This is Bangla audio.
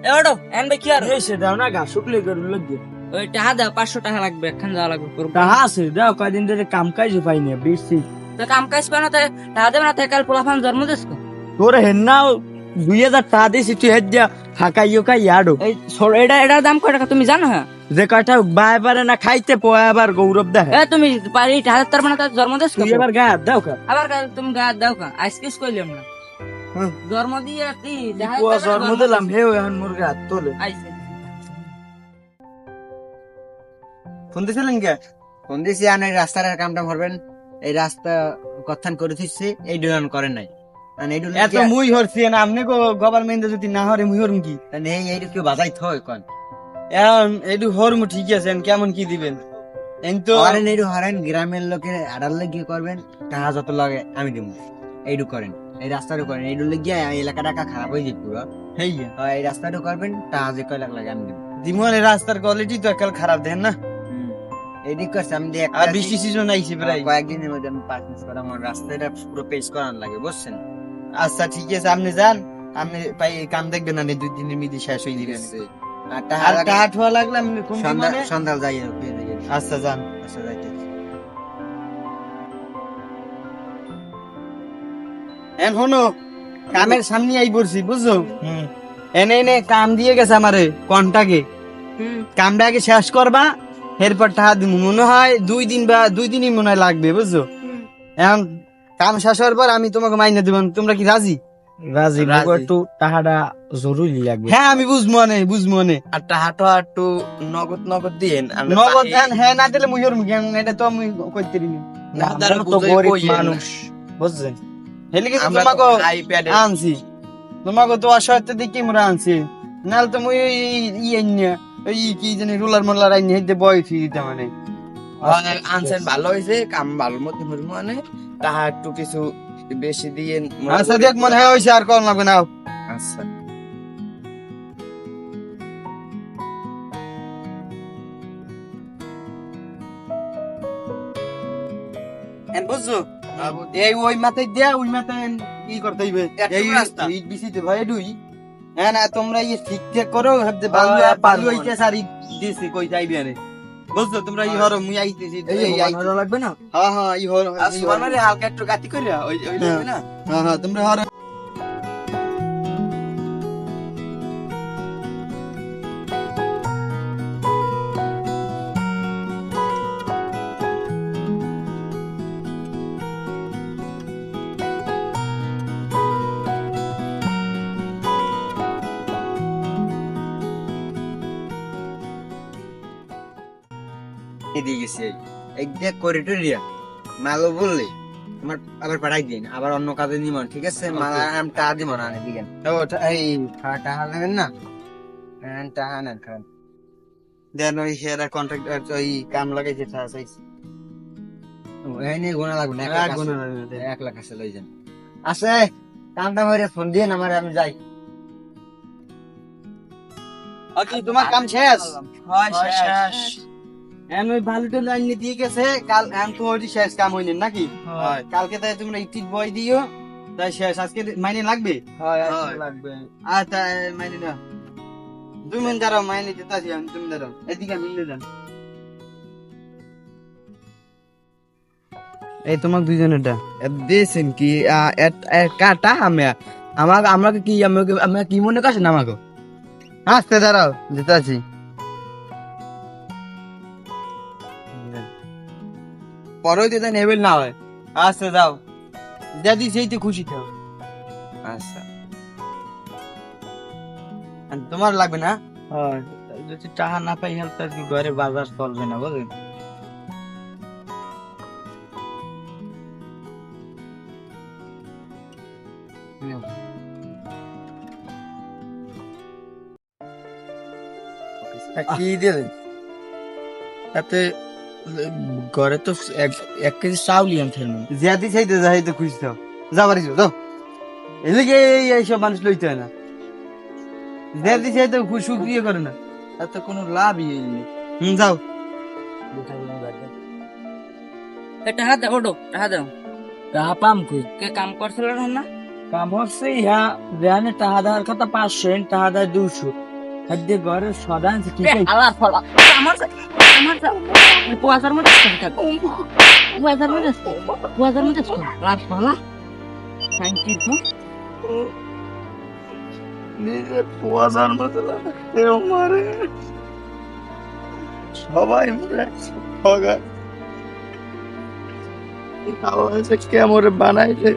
এ ওটো এন ভাই কি আর? এই সে দাও না গা শুকলে করে লগে। ওই টাকা দাও পাঁচশো টাকা লাগবে একখান যাওয়া লাগবে করব টাহা আছে দাও কয়দিন ধরে কাম কাজ পাই না বেশি। তো কাম কাজ পানো তো টাকা দেবে না কাল পোলাফান জন্ম দিস তোর হেন্না দুই হাজার টাকা দিয়েছি তুই হেড দিয়া হাঁকাইও কাই ইয়াডো এই এটা এটার দাম কয় টাকা তুমি জানো হ্যাঁ? যে কয়টা বায় পারে না খাইতে পোয়া আবার গৌরব দেখে। এ তুমি পারি টাকা তার মানে তার জন্ম দিস এবার হাত দাও কা আবার তুমি গা দাও কা আইসকিস কইলাম না। জন্ম দিয়ে জন্ম দিলাম? হে এখন মোর গায়ে হাত তোলে। ফোন দিছিলেন কে ফোন দিছি এই রাস্তার কামটা ভরবেন এই রাস্তা কথান করে দিচ্ছি এই করেন নাই। মানে এত মুই হরছি না আপনি গো গভর্নমেন্ট যদি না হরে মুই হরম কি? এই এইটু কেউ বাজাই থয় কোন? এখন এইটু হরমু ঠিক আছে কেমন কি দিবেন? এইটু হরেন গ্রামের লোকের আড়াল লাগিয়ে করবেন টাকা যত লাগে আমি দিব এইটু করেন। এই রাস্তাটা করেন এইটু লাগিয়ে এই এলাকাটা খারাপ হয়ে যাবে পুরো হেই। হয়, এই রাস্তাটা করবেন টাকা যে কয় লাখ লাগে আমি দিব। দিমলে রাস্তার কোয়ালিটি তো একাল খারাপ দেন না? এইদিক করছে আমি দিয়ে আর বৃষ্টি সিজন আইছে প্রায়। কয়েকদিনের মধ্যে আমি পার্টনার করা আমার রাস্তাটা পুরো পেজ করান লাগে বুঝছেন? আচ্ছা ঠিক আছে আপনি যান। আপনি পাই কাম দেখবেন না দুই দিনের মধ্যে শেষ হয়ে দিবেন আর টাকা টাকা লাগলে আমি সন্ধ্যা সন্ধ্যা যাই আচ্ছা যান। আচ্ছা যাইতে এন হনো কামের সামনে আই পড়ছি বুঝছ? এনে এনে কাম দিয়ে গেছে আমারে কন্টাকে। হুম। কামটা আগে শেষ করবা এরপর টাকা দিব মনে হয় দুই দিন বা দুই দিনই মনে হয় লাগবে বুঝছ? এখন কাম শেষ হওয়ার পর আমি তোমাকে মাইনে দিব। তোমরা কি রাজি? রাজি একটু টাকাটা জরুরি লাগবে। হ্যাঁ আমি বুঝব নে বুঝব নে আর টাকাটা একটু নগদ নগদ দিন আমরা নগদ দেন হ্যাঁ না দিলে মুই ওর জ্ঞান এটা তো আমি করতে দিই না, তো গরিব মানুষ বুঝছেন? হেলে কি আমরা তোমাকে তো আনছি। তোমাকে তো অসহায়তা দেখি আমরা আনছি। নাহলে তো মুই ই আইনিয়া এই কি জানি রুলার মোলার আইনি হেতে বয় ফি দিতে মানে। আনছেন ভালো হয়েছে কাম ভালো মতো হইল মানে। টাকা একটু কিছু বেশি দিয়ে আচ্ছা দেখ মনে হয় আর কল লাগবে না আচ্ছা। বুঝছ? এই ওই মাথায় দেয়া ওই মাথায় ই করতে হইবে। এই রাস্তা। ইট বিসিতে ভাই দুই হ্যাঁ না তোমরা ইয়ে ঠিক ঠিক করো ভাবতে বালু হ্যাঁ, বালু হইতে স্যার ইট দিছি কই যাইবে আরে। বুঝছ তোমরা ই হরো মুই আইতেছি এই আই লাগবে না? হ্যাঁ হ্যাঁ ই হরো ই হালকা একটু গাতি করে ওই ওই লাগবে না? হ্যাঁ হ্যাঁ তোমরা হরো। এদিকে গেছি। এই এক করিডোরিয়া মালো বললে আমার আবার পাঠাই দিন আবার অন্য কাজে নিব ঠিক আছে? মাল আমি টাকা দিব না এই টাকা টাকা নেবেন না? হ্যাঁ, টাকা নেন খান। দেন ওই হেরা ওই কাম লাগাইছে তা চাইছি। এই গোনা লাগবে না এক লাখ আছে। এক লাখ আছে লই যান। আছে কামটা ফোন দিয়ে আমার আমি যাই। ওকে তোমার কাম শেষ? হয় হয়, শেষ। এন ওই বালুটা লাইন দিয়ে গেছে। কাল এন তো ওই শেষ কাম হইনি নাকি? কালকে তাই তোমরা ইটিট বই দিও তাই শেষ। আজকে মাইনে লাগবে? হয় লাগবে। আর তাই মাইনে না দুই মিনিট দাঁড়াও মাইনে দিতে আসি আমি তুমি দাঁড়াও। এদিকে যান এই তোমাক দুইজনেরটা দিয়েছেন কি? কাটা আমি আমাকে আমাকে কি আমাকে আমাকে কি মনে করছেন আমাকে? আস্তে দাঁড়াও যেতে আছি পরে দিতে নেবেল না হয়। আস্তে যাও। দাদি সেই তো খুশি থাও আচ্ছা। আর তোমার লাগবে না? যদি টাকা না পাই হেলথ আর কি ঘরে বাজার চলবে না বুঝলেন? কি দিলেন? তাতে ঘরে তো এক এক কেজি চাউলি আনতে জিয়াদি চাইতে যা হইতে খুশি থাও যা বাড়ি যাও যাও এদিকে এইসব মানুষ লইতে হয় না। জিয়াদি চাইতে খুশি সুক্রিয় করে না। তাতে কোনো লাভই নেই হুম যাও। এ টাকা দাও ওটো টাকা দাও। পাম কই? কে কাম করছিল না? কাম হচ্ছে ইহা টাকা দেওয়ার কথা পাঁচশো টাকা দেয় দুশো। খাদ্য ঘরের সদান ঠিক আল্লাহর ফলা। আমার আমার মধ্যে থাকো মধ্যে মধ্যে আল্লাহর ফলা। থ্যাংক ইউ নিজের লাগে কেউ মারে। সবাই মরে ঠগায় আল্লাহ যে কেমন বানাইছে?